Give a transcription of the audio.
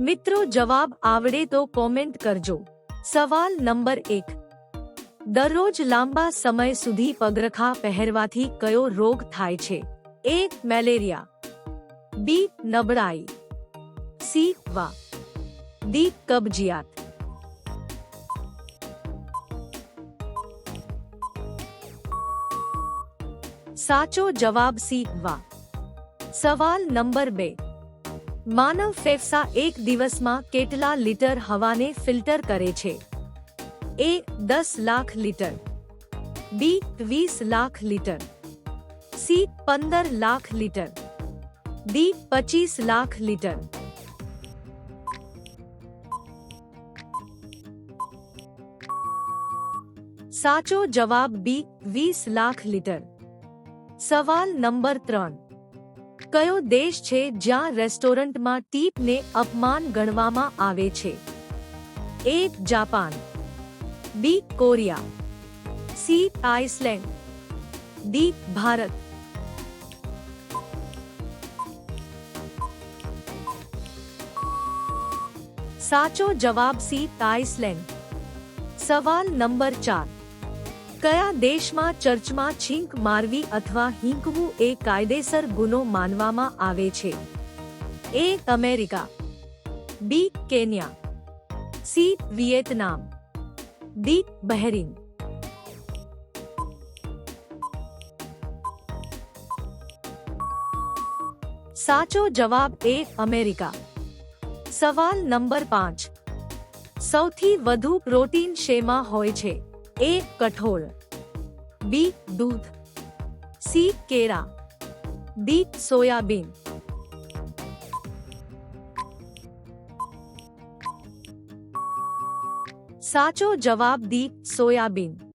मित्रों जवाब आवड़े तो कमेंट कर जो सवाल नंबर एक दररोज लांबा समय सुधी पगरखा पहरवाथी कयो रोग थाय छे ए मलेरिया बी नबड़ाई सी वा दी कब्जियात साचो जवाब सी वा सवाल नंबर 2 मानव फेफड़ा एक दिवस में કેટલા લિટર હવાને ફિલ્ટર કરે છે A 10 lakh litre B 20 lakh litre C 15 lakh litre D 25 lakh litre સાચો જવાબ બી 20 લાખ લિટર સવાલ નંબર 3 કયો દેશ છે જ્યાં રેસ્ટોરન્ટમાં ટીપને અપમાન ગણવામાં આવે છે A Japan B Korea C Iceland D Bharat સાચો જવાબ C આઇસલેન્ડ સવાલ નંબર 4 કયા દેશમાં ચર્ચમાં છીંક મારવી અથવા હિંકવું એ કાયદેસર ગુનો માનવામાં આવે છે A America B Kenya C Vietnam D Bahrain સાચો જવાબ એ અમેરિકા સવાલ નંબર પાંચ સૌથી વધુ પ્રોટીન શેમાં હોય છે ए कठोर बी दूध सी केरा डी सोयाबीन साचो जवाब दी सोयाबीन